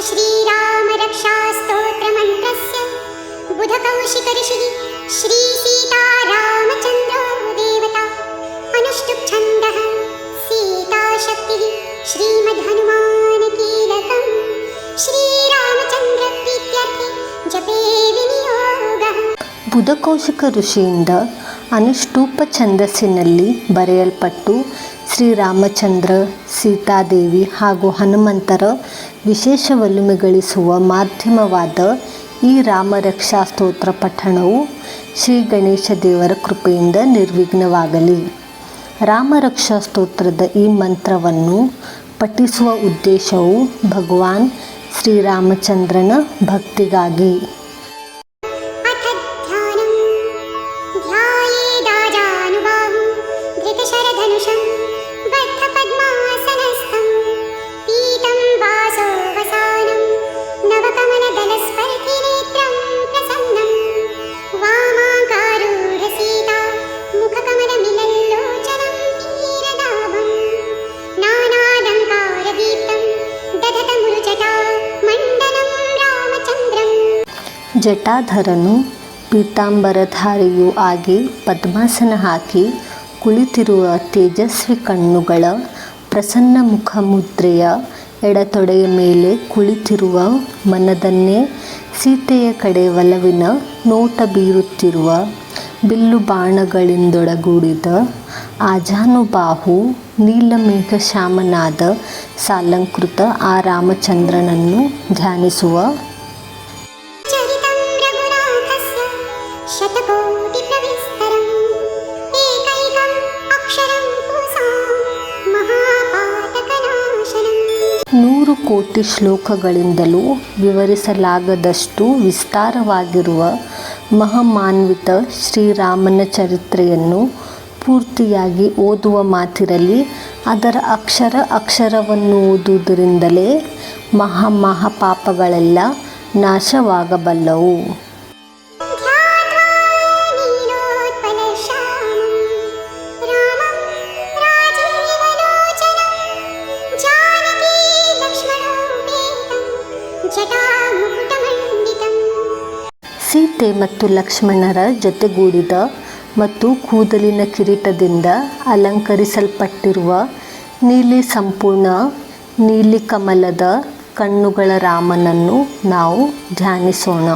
श्रीगणेशाय नमः अस्य श्रीरामरक्षास्तोत्रमन्त्रस्य बुधकौशिकऋषिः श्रीसीतारामचन्द्रो देवता अनुष्टुप्छन्दः सीताशक्तिः श्रीमद्हनुमानकीलकम् श्रीरामचन्द्रप्रीत्यर्थे जपे विनियोगः ಬುಧಕೌಶಿಕ ಋಷಿಯಿಂದ ಅನುಷ್ಟೂಪ ಛಂದಸ್ಸಿನಲ್ಲಿ ಬರೆಯಲ್ಪಟ್ಟು ಶ್ರೀರಾಮಚಂದ್ರ ಸೀತಾದೇವಿ ಹಾಗೂ ಹನುಮಂತರ ವಿಶೇಷ ಗಳಿಸುವ ಮಾಧ್ಯಮವಾದ ಈ ರಾಮರಕ್ಷಾ ಸ್ತೋತ್ರ ಪಠಣವು ಶ್ರೀ ಗಣೇಶ ದೇವರ ಕೃಪೆಯಿಂದ ನಿರ್ವಿಘ್ನವಾಗಲಿ. ರಾಮರಕ್ಷಾ ಸ್ತೋತ್ರದ ಈ ಮಂತ್ರವನ್ನು ಪಠಿಸುವ ಉದ್ದೇಶವು ಭಗವಾನ್ ಶ್ರೀರಾಮಚಂದ್ರನ ಭಕ್ತಿಗಾಗಿ. ಜಟಾಧರನು ಪೀತಾಂಬರಧಾರಿಯೂ ಆಗಿ ಪದ್ಮಾಸನ ಹಾಕಿ ಕುಳಿತಿರುವ ತೇಜಸ್ವಿ ಕಣ್ಣುಗಳ ಪ್ರಸನ್ನ ಮುಖ ಮುದ್ರೆಯ ಎಡತೊಡೆಯ ಮೇಲೆ ಕುಳಿತಿರುವ ಮನದನ್ನೇ ಸೀತೆಯ ಕಡೆ ಒಲವಿನ ನೋಟ ಬೀರುತ್ತಿರುವ ಬಿಲ್ಲು ಬಾಣಗಳಿಂದೊಳಗೂಡಿದ ಆಜಾನುಬಾಹು ನೀಲಮೇಘ ಶ್ಯಾಮನಾದ ಸಾಲಂಕೃತ ಆ ರಾಮಚಂದ್ರನನ್ನು ಧ್ಯಾನಿಸುವ ನೂರು ಕೋಟಿ ಶ್ಲೋಕಗಳಿಂದಲೂ ವಿವರಿಸಲಾಗದಷ್ಟು ವಿಸ್ತಾರವಾಗಿರುವ ಮಹಾಮಾನ್ವಿತ ಶ್ರೀರಾಮನ ಚರಿತ್ರೆಯನ್ನು ಪೂರ್ತಿಯಾಗಿ ಓದುವ ಮಾತಿರಲಿ, ಅದರ ಅಕ್ಷರ ಅಕ್ಷರವನ್ನು ಓದುವುದರಿಂದಲೇ ಮಹಾ ಮಹಾಪಾಪಗಳೆಲ್ಲ ನಾಶವಾಗಬಲ್ಲವು. ಸೀತೆ ಮತ್ತು ಲಕ್ಷ್ಮಣರ ಜೊತೆಗೂಡಿದ ಮತ್ತು ಕೂದಲಿನ ಕಿರೀಟದಿಂದ ಅಲಂಕರಿಸಲ್ಪಟ್ಟಿರುವ ನೀಲಿ ಸಂಪೂರ್ಣ ನೀಲಿ ಕಮಲದ ಕಣ್ಣುಗಳ ರಾಮನನ್ನು ನಾವು ಧ್ಯಾನಿಸೋಣ.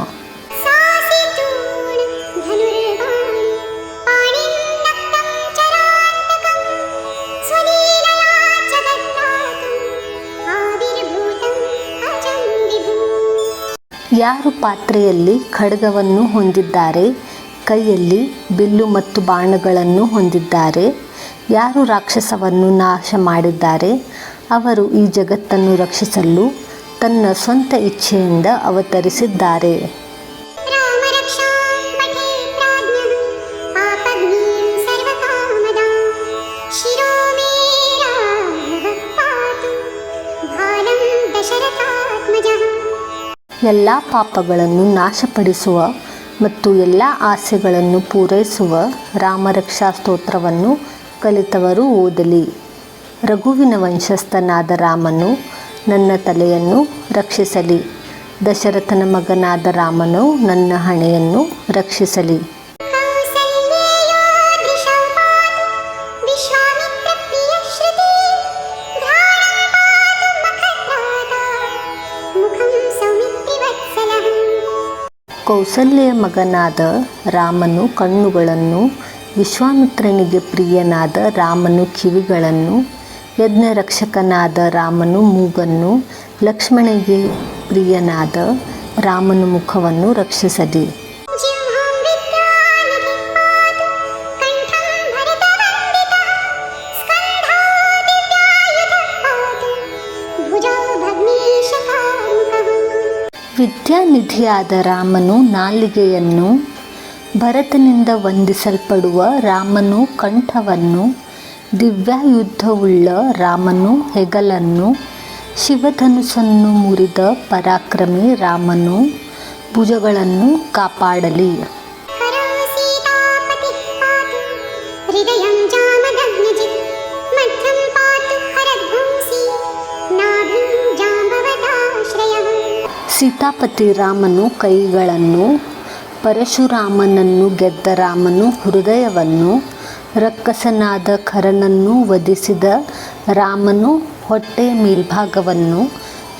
ಯಾರು ಪಾತ್ರೆಯಲ್ಲಿ ಖಡ್ಗವನ್ನು ಹೊಂದಿದ್ದಾರೆ? ಕೈಯಲ್ಲಿ ಬಿಲ್ಲು ಮತ್ತು ಬಾಣಗಳನ್ನು ಹೊಂದಿದ್ದಾರೆ. ಯಾರು ರಾಕ್ಷಸವನ್ನು ನಾಶ ಮಾಡಿದ್ದಾರೆ? ಅವರು ಈ ಜಗತ್ತನ್ನು ರಕ್ಷಿಸಲು ತನ್ನ ಸ್ವಂತ ಇಚ್ಛೆಯಿಂದ ಅವತರಿಸಿದ್ದಾರೆ. ದಶರಥಾತ್ಮಜಃ. ಎಲ್ಲ ಪಾಪಗಳನ್ನು ನಾಶಪಡಿಸುವ ಮತ್ತು ಎಲ್ಲ ಆಸೆಗಳನ್ನು ಪೂರೈಸುವ ರಾಮರಕ್ಷಾ ಸ್ತೋತ್ರವನ್ನು ಕಲಿತವರು ಓದಲಿ. ರಘುವಿನ ವಂಶಸ್ಥನಾದ ರಾಮನು ನನ್ನ ತಲೆಯನ್ನು ರಕ್ಷಿಸಲಿ. ದಶರಥನ ಮಗನಾದ ರಾಮನು ನನ್ನ ಹಣೆಯನ್ನು ರಕ್ಷಿಸಲಿ. ಕೌಸಲ್ಯ ಮಗನಾದ ರಾಮನು ಕಣ್ಣುಗಳನ್ನು, ವಿಶ್ವಾಮಿತ್ರನಿಗೆ ಪ್ರಿಯನಾದ ರಾಮನು ಕಿವಿಗಳನ್ನು, ಯಜ್ಞರಕ್ಷಕನಾದ ರಾಮನು ಮೂಗನ್ನು ಲಕ್ಷ್ಮಣಿಗೆ ಪ್ರಿಯನಾದ ರಾಮನು ಮುಖವನ್ನು ರಕ್ಷಿಸಲಿ. ವಿದ್ಯಾನಿಧಿಯಾದ ರಾಮನು ನಾಲಿಗೆಯನ್ನು ಭರತನಿಂದ ವಂದಿಸಲ್ಪಡುವ ರಾಮನು ಕಂಠವನ್ನು, ದಿವ್ಯಾಯುದ್ಧವುಳ್ಳ ರಾಮನು ಹೆಗಲನ್ನು ಶಿವಧನುಸನ್ನು ಮುರಿದ ಪರಾಕ್ರಮಿ ರಾಮನು ಭುಜಗಳನ್ನು ಕಾಪಾಡಲಿ. ಸೀತಾಪತಿ ರಾಮನು ಕೈಗಳನ್ನು, ಪರಶುರಾಮನನ್ನು ಗೆದ್ದ ರಾಮನು ಹೃದಯವನ್ನು, ರಕ್ಕಸನಾದ ಖರನನ್ನು ವಧಿಸಿದ ರಾಮನು ಹೊಟ್ಟೆಯ ಮೇಲ್ಭಾಗವನ್ನು,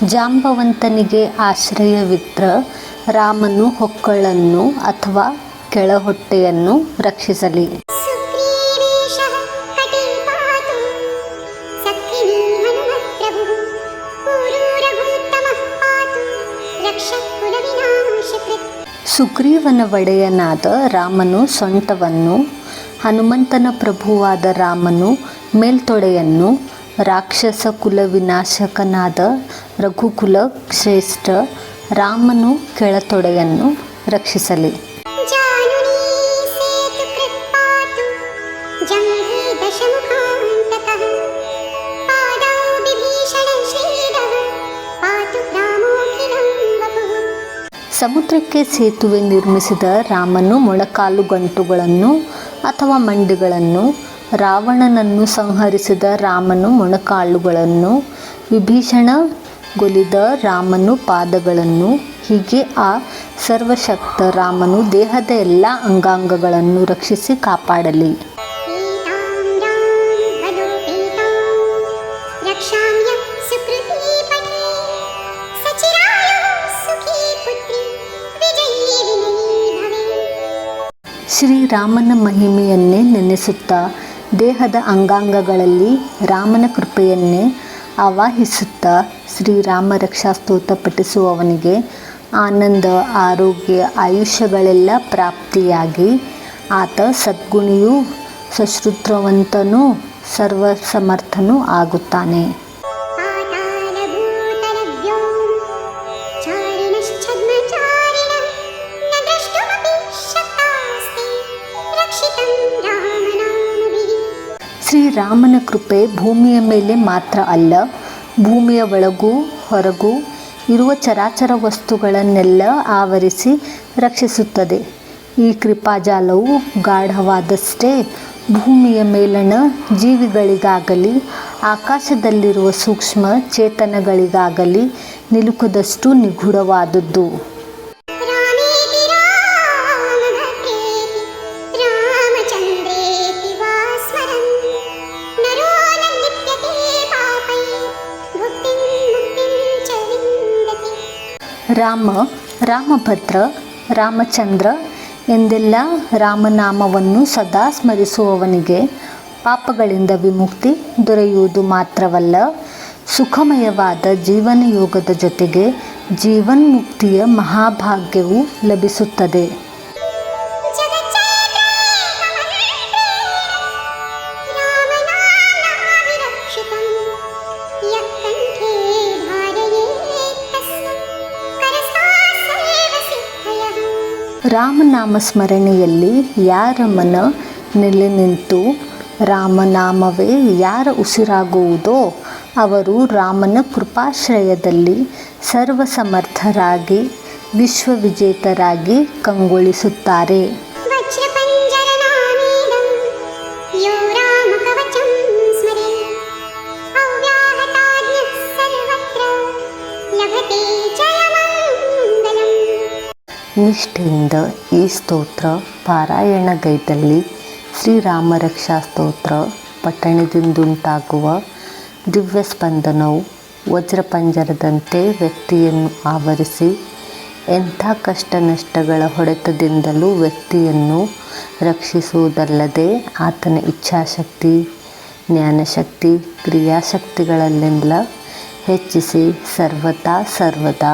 ಜಾಂಬವಂತನಿಗೆ ಆಶ್ರಯವಿತ್ರ ರಾಮನು ಹೊಕ್ಕಳನ್ನು ಅಥವಾ ಕೆಳಹೊಟ್ಟೆಯನ್ನು ರಕ್ಷಿಸಲಿ. ಸುಗ್ರೀವನ ಒಡೆಯನಾದ ರಾಮನು ಸೊಂಟವನ್ನು ಹನುಮಂತನ ಪ್ರಭುವಾದ ರಾಮನು ಮೇಲ್ತೊಡೆಯನ್ನು, ರಾಕ್ಷಸ ಕುಲ ವಿನಾಶಕನಾದ ರಘುಕುಲ ಶ್ರೇಷ್ಠ ರಾಮನು ಕೆಳತೊಡೆಯನ್ನು ರಕ್ಷಿಸಲಿ. ಸಮುದ್ರಕ್ಕೆ ಸೇತುವೆ ನಿರ್ಮಿಸಿದ ರಾಮನು ಮೊಳಕಾಲು ಗಂಟುಗಳನ್ನು ಅಥವಾ ಮಂಡಿಗಳನ್ನು, ರಾವಣನನ್ನು ಸಂಹರಿಸಿದ ರಾಮನು ಮೊಣಕಾಲುಗಳನ್ನು ವಿಭೀಷಣಗೊಲಿದ ರಾಮನು ಪಾದಗಳನ್ನು, ಹೀಗೆ ಆ ಸರ್ವಶಕ್ತ ರಾಮನು ದೇಹದ ಎಲ್ಲ ಅಂಗಾಂಗಗಳನ್ನು ರಕ್ಷಿಸಿ ಕಾಪಾಡಲಿ. ಶ್ರೀರಾಮನ ಮಹಿಮೆಯನ್ನೇ ನೆನೆಸುತ್ತಾ, ದೇಹದ ಅಂಗಾಂಗಗಳಲ್ಲಿ ರಾಮನ ಕೃಪೆಯನ್ನೇ ಆವಾಹಿಸುತ್ತಾ ಶ್ರೀರಾಮ ರಕ್ಷಾ ಸ್ತೋತ್ರ ಪಠಿಸುವವನಿಗೆ ಆನಂದ, ಆರೋಗ್ಯ, ಆಯುಷ್ಯಗಳೆಲ್ಲ ಪ್ರಾಪ್ತಿಯಾಗಿ ಆತ ಸದ್ಗುಣಿಯೂ ಸಶ್ರುತ್ರವಂತನೂ ಸರ್ವಸಮರ್ಥನೂ ಆಗುತ್ತಾನೆ. ಶ್ರೀರಾಮನ ಕೃಪೆ ಭೂಮಿಯ ಮೇಲೆ ಮಾತ್ರ ಅಲ್ಲ, ಭೂಮಿಯ ಒಳಗೂ ಹೊರಗೂ ಇರುವ ಚರಾಚರ ವಸ್ತುಗಳನ್ನೆಲ್ಲ ಆವರಿಸಿ ರಕ್ಷಿಸುತ್ತದೆ. ಈ ಕೃಪಾಜಾಲವು ಗಾಢವಾದಷ್ಟೇ ಭೂಮಿಯ ಮೇಲಣ ಜೀವಿಗಳಿಗಾಗಲಿ, ಆಕಾಶದಲ್ಲಿರುವ ಸೂಕ್ಷ್ಮ ಚೇತನಗಳಿಗಾಗಲಿ ನಿಲುಕದಷ್ಟು ನಿಗೂಢವಾದದ್ದು. ರಾಮ, ರಾಮಭದ್ರ, ರಾಮಚಂದ್ರ ಎಂದೆಲ್ಲ ರಾಮನಾಮವನ್ನು ಸದಾ ಸ್ಮರಿಸುವವನಿಗೆ ಪಾಪಗಳಿಂದ ವಿಮುಕ್ತಿ ದೊರೆಯುವುದು ಮಾತ್ರವಲ್ಲ, ಸುಖಮಯವಾದ ಜೀವನ ಯೋಗದ ಜೊತೆಗೆ ಜೀವನ್ಮುಕ್ತಿಯ ಮಹಾಭಾಗ್ಯವು ಲಭಿಸುತ್ತದೆ. ರಾಮನಾಮ ಸ್ಮರಣೆಯಲ್ಲಿ ಯಾರ ಮನ ನೆಲೆ ನಿಂತು ರಾಮನಾಮವೇ ಯಾರ ಉಸಿರಾಗುವುದೋ ಅವರು ರಾಮನ ಕೃಪಾಶ್ರಯದಲ್ಲಿ ಸರ್ವಸಮರ್ಥರಾಗಿ, ವಿಶ್ವವಿಜೇತರಾಗಿ ಕಂಗೊಳಿಸುತ್ತಾರೆ. ನಿಷ್ಠೆಯಿಂದ ಈ ಸ್ತೋತ್ರ ಪಾರಾಯಣಗೈದಲ್ಲಿ ಶ್ರೀರಾಮರಕ್ಷಾ ಸ್ತೋತ್ರ ಪಠಣದಿಂದುಂಟಾಗುವ ದಿವ್ಯ ಸ್ಪಂದನವು ವಜ್ರಪಂಜರದಂತೆ ವ್ಯಕ್ತಿಯನ್ನು ಆವರಿಸಿ ಎಂಥ ಕಷ್ಟ ನಷ್ಟಗಳ ಹೊಡೆತದಿಂದಲೂ ವ್ಯಕ್ತಿಯನ್ನು ರಕ್ಷಿಸುವುದಲ್ಲದೆ ಆತನ ಇಚ್ಛಾಶಕ್ತಿ, ಜ್ಞಾನಶಕ್ತಿ, ಕ್ರಿಯಾಶಕ್ತಿಗಳಲ್ಲೆಲ್ಲ ಹೆಚ್ಚಿಸಿ ಸರ್ವತಾ ಸರ್ವದಾ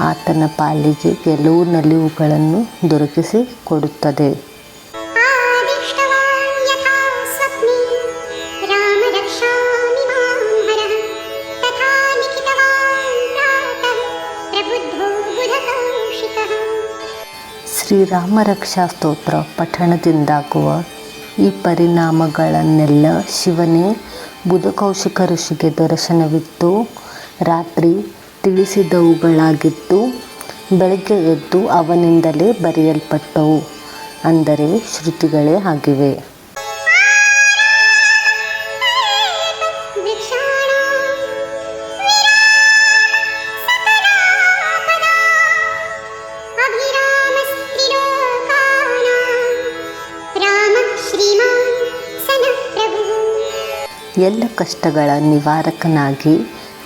ಆತನ ಪಾಲಿಗೆ ಕೆಲವು ನಲಿವುಗಳನ್ನು ದೊರಕಿಸಿ ಕೊಡುತ್ತದೆ. ಶ್ರೀರಾಮರಕ್ಷಾ ಸ್ತೋತ್ರ ಪಠಣದಿಂದಾಗುವ ಈ ಪರಿಣಾಮಗಳನ್ನೆಲ್ಲ ಶಿವನೇ ಬುಧಕೌಶಿಕ ಋಷಿಗೆ ದರ್ಶನವಿತ್ತು ರಾತ್ರಿ ತಿಳಿಸಿದವುಗಳಾಗಿದ್ದು ಬೆಳಗ್ಗೆ ಎದ್ದು ಅವನಿಂದಲೇ ಬರೆಯಲ್ಪಟ್ಟವು. ಅಂದರೆ ಶ್ರುತಿಗಳೇ ಆಗಿವೆ. ಎಲ್ಲ ಕಷ್ಟಗಳ ನಿವಾರಕನಾಗಿ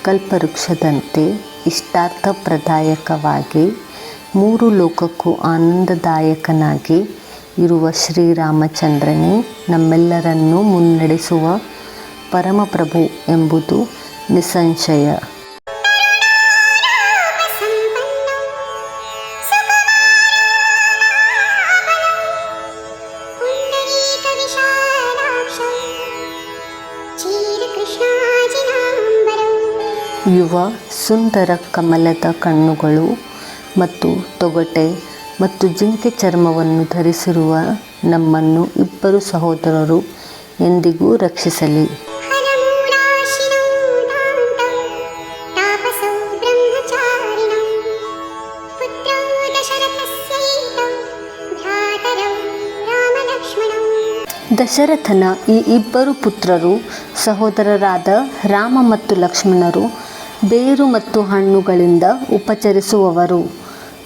ಕಲ್ಪವೃಕ್ಷದಂತೆ ಇಷ್ಟಾರ್ಥಪ್ರದಾಯಕವಾಗಿ ಮೂರು ಲೋಕಕ್ಕೂ ಆನಂದದಾಯಕನಾಗಿ ಇರುವ ಶ್ರೀರಾಮಚಂದ್ರನೇ ನಮ್ಮೆಲ್ಲರನ್ನೂ ಮುನ್ನಡೆಸುವ ಪರಮಪ್ರಭು ಎಂಬುದು ನಿಸ್ಸಂಶಯ. ಯುವ ಸುಂದರ ಕಮಲದ ಕಣ್ಣುಗಳು ಮತ್ತು ತೊಗಟೆ ಮತ್ತು ಜಿಂಕೆ ಚರ್ಮವನ್ನು ಧರಿಸಿರುವ ನಮ್ಮನ್ನು ಇಬ್ಬರು ಸಹೋದರರು ಎಂದಿಗೂ ರಕ್ಷಿಸಲಿ. ದಶರಥನ ಈ ಇಬ್ಬರು ಪುತ್ರರು ಸಹೋದರರಾದ ರಾಮ ಮತ್ತು ಲಕ್ಷ್ಮಣರು ಬೇರು ಮತ್ತು ಹಣ್ಣುಗಳಿಂದ ಉಪಚರಿಸುವವರು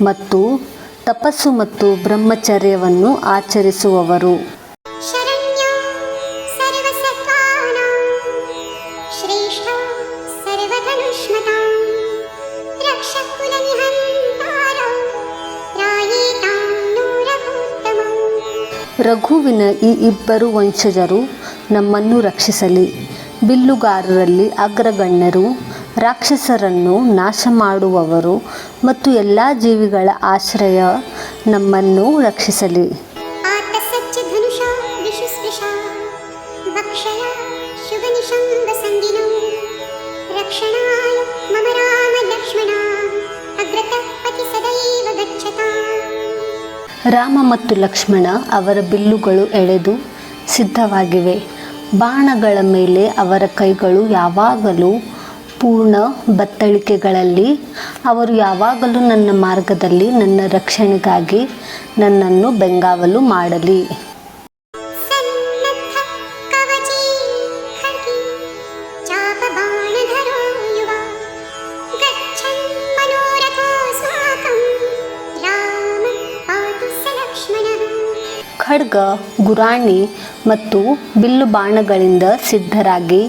ಮತ್ತು ತಪಸ್ಸು ಮತ್ತು ಬ್ರಹ್ಮಚರ್ಯವನ್ನು ಆಚರಿಸುವವರು. ರಘುವಿನ ಈ ಇಬ್ಬರು ವಂಶಜರು ನಮ್ಮನ್ನು ರಕ್ಷಿಸಲಿ. ಬಿಲ್ಲುಗಾರರಲ್ಲಿ ಅಗ್ರಗಣ್ಯರು ರಾಕ್ಷಸರನ್ನು ನಾಶ ಮಾಡುವವರು ಮತ್ತು ಎಲ್ಲ ಜೀವಿಗಳ ಆಶ್ರಯ ನಮ್ಮನ್ನು ರಕ್ಷಿಸಲಿ. ರಾಮ ಮತ್ತು ಲಕ್ಷ್ಮಣ ಅವರ ಬಿಲ್ಲುಗಳು ಎಳೆದು ಸಿದ್ಧವಾಗಿವೆ. ಬಾಣಗಳ ಮೇಲೆ ಅವರ ಕೈಗಳು ಯಾವಾಗಲೂ ಪೂರ್ಣ ಬತ್ತಳಿಕೆಗಳಲ್ಲಿ ಅವರು ಯಾವಾಗಲೂ ನನ್ನ ಮಾರ್ಗದಲ್ಲಿ ನನ್ನ ರಕ್ಷಣೆಗಾಗಿ ನನ್ನನ್ನು ಬೆಂಗಾವಲು ಮಾಡಲಿ. ಖಡ್ಗ ಗುರಾಣಿ ಮತ್ತು ಬಿಲ್ಲು ಬಾಣಗಳಿಂದ ಸಿದ್ಧರಾಗಿ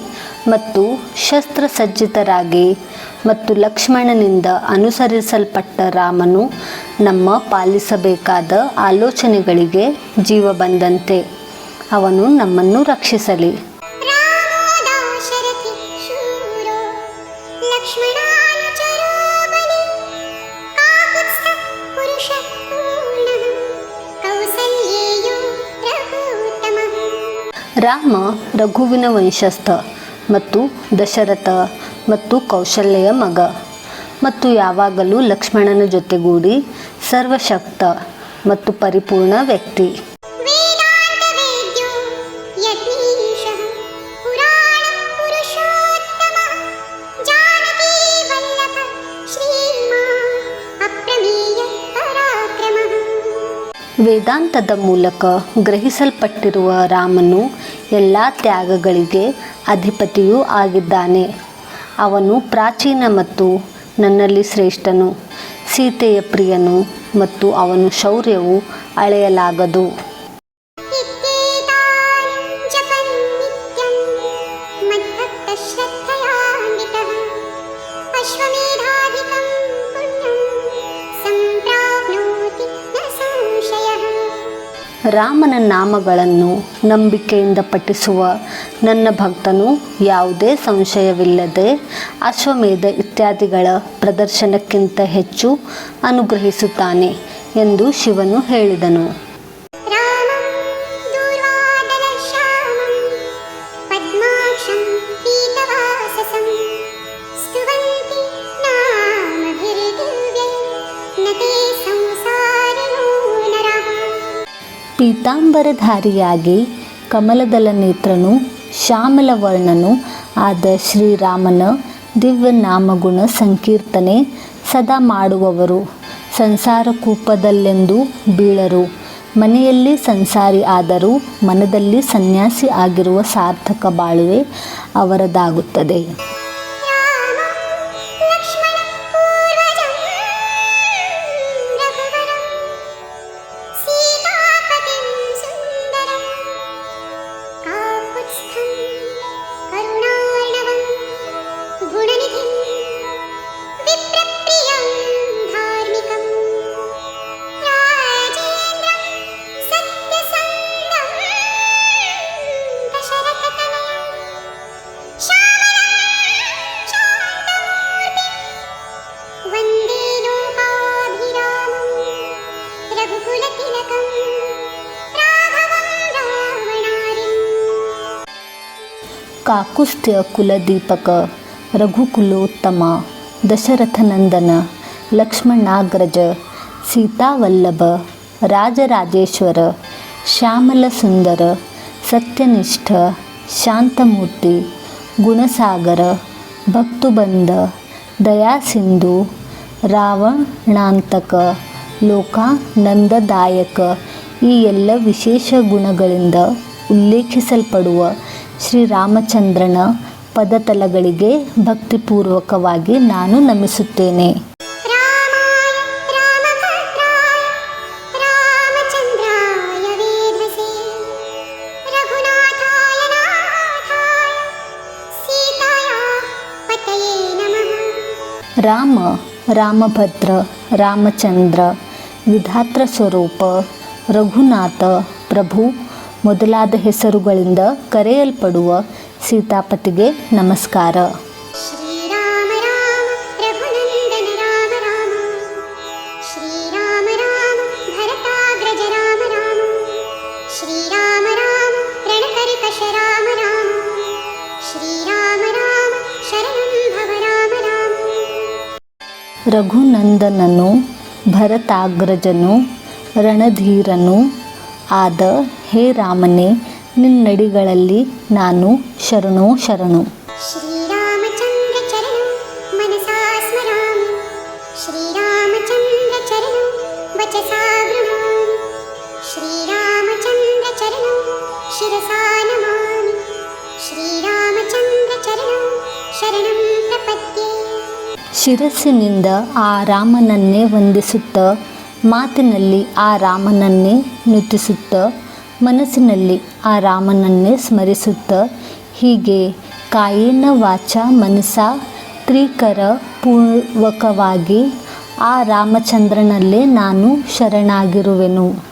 ಮತ್ತು ಶಸ್ತ್ರಸಜ್ಜಿತರಾಗಿ ಮತ್ತು ಲಕ್ಷ್ಮಣನಿಂದ ಅನುಸರಿಸಲ್ಪಟ್ಟ ರಾಮನು ನಮ್ಮ ಪಾಲಿಸಬೇಕಾದ ಆಲೋಚನೆಗಳಿಗೆ ಜೀವ ಬಂದಂತೆ. ಅವನು ನಮ್ಮನ್ನು ರಕ್ಷಿಸಲಿ. ರಾಮೋ ರಘುವಿನ ವಂಶಸ್ಥ. ಮತ್ತು ದಶರಥ ಮತ್ತು ಕೌಶಲ್ಯ ಮಗ. ಮತ್ತು ಯಾವಾಗಲೂ ಲಕ್ಷ್ಮಣನ ಜೊತೆಗೂಡಿ ಸರ್ವಶಕ್ತ ಮತ್ತು ಪರಿಪೂರ್ಣ ವ್ಯಕ್ತಿ. ವೇದಾಂತದ ಮೂಲಕ ಗ್ರಹಿಸಲ್ಪಟ್ಟಿರುವ ರಾಮನು ಎಲ್ಲ ತ್ಯಾಗಗಳಿಗೆ ಅಧಿಪತಿಯೂ ಆಗಿದ್ದಾನೆ. ಅವನು ಪ್ರಾಚೀನ ಮತ್ತು ನನ್ನಲ್ಲಿ ಶ್ರೇಷ್ಠನು. ಸೀತೆಯ ಪ್ರಿಯನು ಮತ್ತು ಅವನು ಶೌರ್ಯವು ಅಳೆಯಲಾಗದು. ಅಶ್ವಮೇ ರಾಮನ ನಾಮಗಳನ್ನು ನಂಬಿಕೆಯಿಂದ ಪಠಿಸುವ ನನ್ನ ಭಕ್ತನು ಯಾವುದೇ ಸಂಶಯವಿಲ್ಲದೆ ಅಶ್ವಮೇಧ ಇತ್ಯಾದಿಗಳ ಪ್ರದರ್ಶನಕ್ಕಿಂತ ಹೆಚ್ಚು ಅನುಗ್ರಹಿಸುತ್ತಾನೆ ಎಂದು ಶಿವನು ಹೇಳಿದನು. ಪೀತಾಂಬರಧಾರಿಯಾಗಿ ಕಮಲದಲ ನೇತ್ರನು ಶ್ಯಾಮಲವರ್ಣನು ಆದ ಶ್ರೀರಾಮನ ದಿವ್ಯ ನಾಮಗುಣ ಸಂಕೀರ್ತನೆ ಸದಾ ಮಾಡುವವರು. ಸಂಸಾರ ಕೂಪದಲ್ಲೆಂದು ಬೀಳರು. ಮನೆಯಲ್ಲಿ ಸಂಸಾರಿ ಆದರೂ ಮನದಲ್ಲಿ ಸನ್ಯಾಸಿ ಆಗಿರುವ ಸಾರ್ಥಕ ಬಾಳುವೆ ಅವರದಾಗುತ್ತದೆ. ಕಾಕುಸ್ಥ್ಯ ಕುಲದೀಪಕ, ರಘುಕುಲೋತ್ತಮ, ದಶರಥನಂದನ, ಲಕ್ಷ್ಮಣಾಗ್ರಜ, ಸೀತಾವಲ್ಲಭ, ರಾಜರಾಜೇಶ್ವರ ಶ್ಯಾಮಲ ಸುಂದರ ಸತ್ಯನಿಷ್ಠ, ಶಾಂತಮೂರ್ತಿ, ಗುಣಸಾಗರ, ಭಕ್ತುಬಂಧ, ದಯಾಸಿಂಧು, ರಾವಣಾಂತಕ, ಲೋಕಾನಂದದಾಯಕ ಈ ಎಲ್ಲ ವಿಶೇಷ ಗುಣಗಳಿಂದ ಉಲ್ಲೇಖಿಸಲ್ಪಡುವ ಶ್ರೀರಾಮಚಂದ್ರನ ಪದತಲಗಳಿಗೆ ಭಕ್ತಿಪೂರ್ವಕವಾಗಿ ನಾನು ನಮಿಸುತ್ತೇನೆ. ರಾಮ ರಾಮಭದ್ರ ರಾಮಚಂದ್ರ ವಿಧಾತ್ರ ಸ್ವರೂಪ ರಘುನಾಥ ಪ್ರಭು ಮೊದಲಾದ ಹೆಸರುಗಳಿಂದ ಕರೆಯಲ್ಪಡುವ ಸೀತಾಪತಿಗೆ ನಮಸ್ಕಾರ. ರಘುನಂದನನು ಭರತಾಗ್ರಜನು ರಣಧೀರನು ಆದ ಹೇ ರಾಮನೇ ನಿನ್ನಡಿಗಳಲ್ಲಿ ನಾನು ಶರಣೋ ಶರಣು. ಶಿರಸ್ಸಿನಿಂದ ಆ ರಾಮನನ್ನೇ ವಂದಿಸುತ್ತ ಮಾತಿನಲ್ಲಿ ಆ ರಾಮನನ್ನೇ ನುತಿಸುತ್ತ ಮನಸ್ಸಿನಲ್ಲಿ ಆ ರಾಮನನ್ನೇ ಸ್ಮರಿಸುತ್ತ, ಹೀಗೆ ಕಾಯೇನ ವಾಚ ಮನಸ ತ್ರಿಕರ ಪೂರ್ವಕವಾಗಿ ಆ ರಾಮಚಂದ್ರನಲ್ಲೇ ನಾನು ಶರಣಾಗಿರುವೆನು.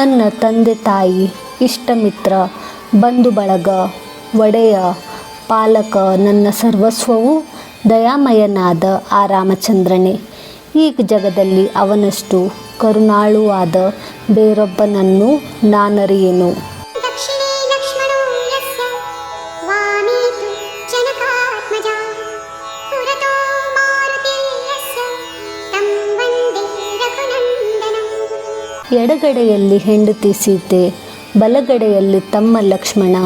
ನನ್ನ ತಂದೆ ತಾಯಿ, ಇಷ್ಟಮಿತ್ರ, ಬಂಧು ಬಳಗ, ಒಡೆಯ, ಪಾಲಕ, ನನ್ನ ಸರ್ವಸ್ವವು ದಯಾಮಯನಾದ ಆ ರಾಮಚಂದ್ರನೇ. ಈ ಜಗದಲ್ಲಿ ಅವನಷ್ಟು ಕರುಣಾಳುವಾದ ಬೇರೊಬ್ಬನನ್ನು ನಾನರಿಯೆನು. ಎಡಗಡೆಯಲ್ಲಿ ಹೆಂಡತಿ ಸೀತೆ, ಬಲಗಡೆಯಲ್ಲಿ ತಮ್ಮ ಲಕ್ಷ್ಮಣ,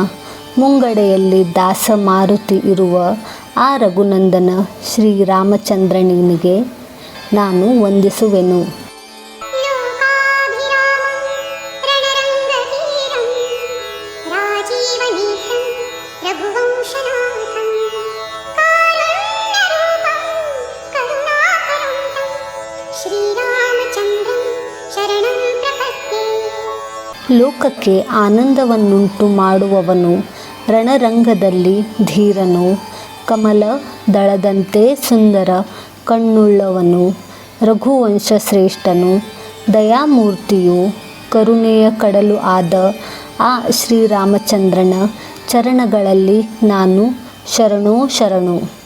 ಮುಂಗಡೆಯಲ್ಲಿ ದಾಸ ಮಾರುತಿ ಇರುವ ಆ ರಘುನಂದನ ಶ್ರೀರಾಮಚಂದ್ರನಿಗೆ ನಾನು ವಂದಿಸುವೆನು. ಲೋಕಕ್ಕೆ ಆನಂದವನ್ನುಂಟು ಮಾಡುವವನು. ರಣರಂಗದಲ್ಲಿ ಧೀರನು. ಕಮಲ ದಳದಂತೆ ಸುಂದರ ಕಣ್ಣುಳ್ಳವನು. ರಘುವಂಶ ಶ್ರೇಷ್ಠನು. ದಯಾಮೂರ್ತಿಯು ಕರುಣೆಯ ಕಡಲು ಆದ ಆ ಶ್ರೀರಾಮಚಂದ್ರನ ಚರಣಗಳಲ್ಲಿ ನಾನು ಶರಣೋ ಶರಣು.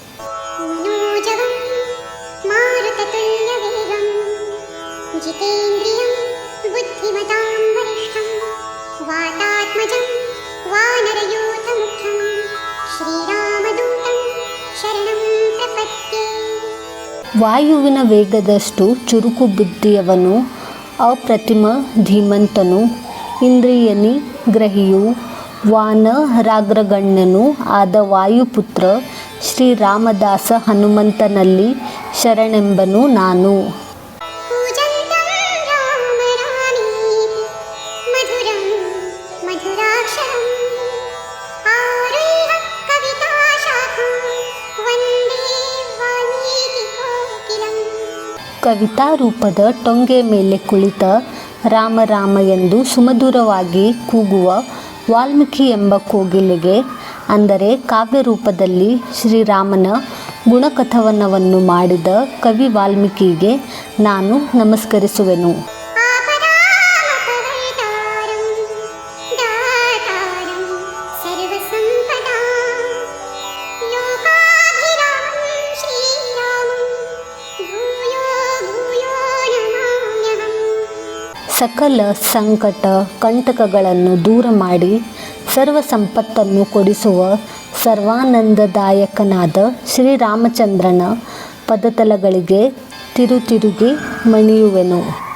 ವಾಯುವಿನ ವೇಗದಷ್ಟು ಚುರುಕು ಬುದ್ಧಿಯವನು, ಅಪ್ರತಿಮ ಧೀಮಂತನು, ಇಂದ್ರಿಯನಿ ಗ್ರಹಿಯು, ವಾನರಾಗ್ರಗಣ್ಯನೂ ಆದ ವಾಯುಪುತ್ರ ಶ್ರೀರಾಮದಾಸ ಹನುಮಂತನಲ್ಲಿ ಶರಣೆಂಬನು ನಾನು. ಕವಿತಾ ರೂಪದ ಟೊಂಗೆ ಮೇಲೆ ಕುಳಿತ ರಾಮ ರಾಮ ಎಂದು ಸುಮಧುರವಾಗಿ ಕೂಗುವ ವಾಲ್ಮೀಕಿ ಎಂಬ ಕೋಗಿಲೆಗೆ, ಅಂದರೆ ಕಾವ್ಯ ರೂಪದಲ್ಲಿ ಶ್ರೀರಾಮನ ಗುಣಕಥನವನ್ನು ಮಾಡಿದ ಕವಿ ವಾಲ್ಮೀಕಿಗೆ ನಾನು ನಮಸ್ಕರಿಸುವೆನು. ಸಕಲ ಸಂಕಟ ಕಂಟಕಗಳನ್ನು ದೂರ ಮಾಡಿ ಸರ್ವ ಸಂಪತ್ತನ್ನು ಕೊಡಿಸುವ ಸರ್ವಾನಂದದಾಯಕನಾದ ಶ್ರೀರಾಮಚಂದ್ರನ ಪದತಲಗಳಿಗೆ ತಿರುತಿರುಗಿ ಮಣಿಯುವೆನು.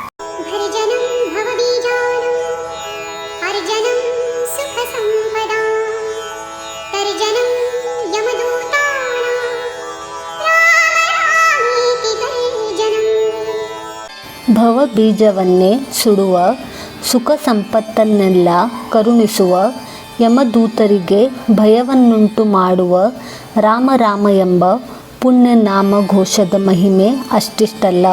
ಬೀಜವನ್ನೇ ಸುಡುವ ಸುಖ ಸಂಪತ್ತನ್ನೆಲ್ಲ ಕರುಣಿಸುವ, ಯಮದೂತರಿಗೆ ಭಯವನ್ನುಂಟು ಮಾಡುವ ರಾಮ ರಾಮ ಎಂಬ ಪುಣ್ಯನಾಮ ಘೋಷದ ಮಹಿಮೆ ಅಷ್ಟಿಷ್ಟಲ್ಲ.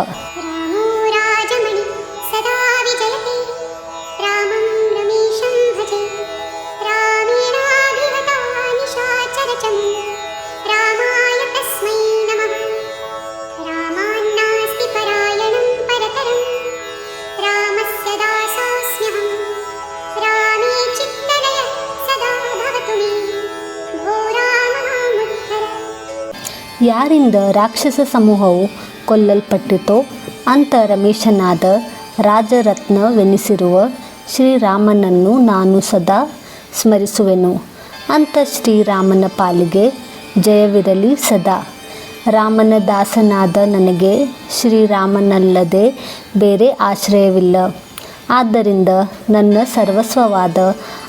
ಯಾರಿಂದ ರಾಕ್ಷಸ ಸಮೂಹವು ಕೊಲ್ಲಲ್ಪಟ್ಟಿತೋ ಅಂಥ ರಮೇಶನಾದ ರಾಜರತ್ನವೆನಿಸಿರುವ ಶ್ರೀರಾಮನನ್ನು ನಾನು ಸದಾ ಸ್ಮರಿಸುವೆನು. ಅಂಥ ಶ್ರೀರಾಮನ ಪಾಲಿಗೆ ಜಯವಿರಲಿ ಸದಾ. ರಾಮನ ದಾಸನಾದ ನನಗೆ ಶ್ರೀರಾಮನಲ್ಲದೆ ಬೇರೆ ಆಶ್ರಯವಿಲ್ಲ. ಆದ್ದರಿಂದ ನನ್ನ ಸರ್ವಸ್ವವಾದ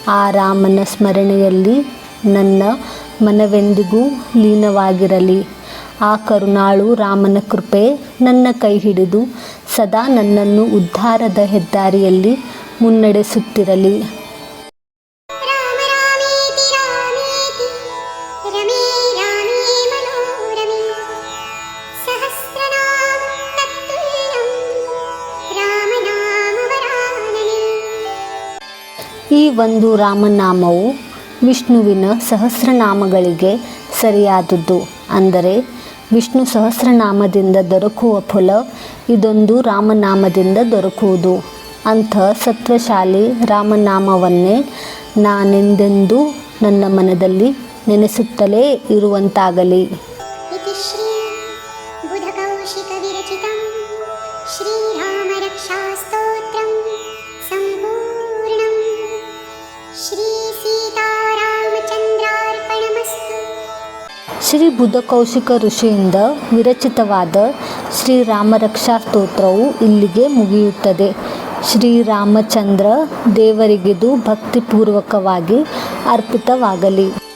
ಆ ರಾಮನ ಸ್ಮರಣೆಯಲ್ಲಿ ನನ್ನ ಮನವೆಂದಿಗೂ ಲೀನವಾಗಿರಲಿ. ಆ ಕರುಣಾಳು ರಾಮನ ಕೃಪೆ ನನ್ನ ಕೈ ಹಿಡಿದು ಸದಾ ನನ್ನನ್ನು ಉದ್ಧಾರದ ಹೆದ್ದಾರಿಯಲ್ಲಿ ಮುನ್ನಡೆಸುತ್ತಿರಲಿ. ಈ ಒಂದು ರಾಮನಾಮವು ವಿಷ್ಣುವಿನ ಸಹಸ್ರನಾಮಗಳಿಗೆ ಸರಿಯಾದದ್ದು ಅಂದರೆ ವಿಷ್ಣು ಸಹಸ್ರನಾಮದಿಂದ ದೊರಕುವ ಫಲ, ಇದೊಂದು ರಾಮನಾಮದಿಂದ ದೊರಕುವುದು. ಅಂಥ ಸತ್ವಶಾಲಿ ರಾಮನಾಮವನ್ನೇ ನಾನೆಂದೆಂದೂ ನನ್ನ ಮನದಲ್ಲಿ ನೆನೆಸುತ್ತಲೇ ಇರುವಂತಾಗಲಿ. ಶ್ರೀ ಬುಧಕೌಶಿಕ ಋಷಿಯಿಂದ ವಿರಚಿತವಾದ ಶ್ರೀರಾಮರಕ್ಷಾ ಸ್ತೋತ್ರವು ಇಲ್ಲಿಗೆ ಮುಗಿಯುತ್ತದೆ. ಶ್ರೀರಾಮಚಂದ್ರ ದೇವರಿಗಿದು ಭಕ್ತಿಪೂರ್ವಕವಾಗಿ ಅರ್ಪಿತವಾಗಲಿ.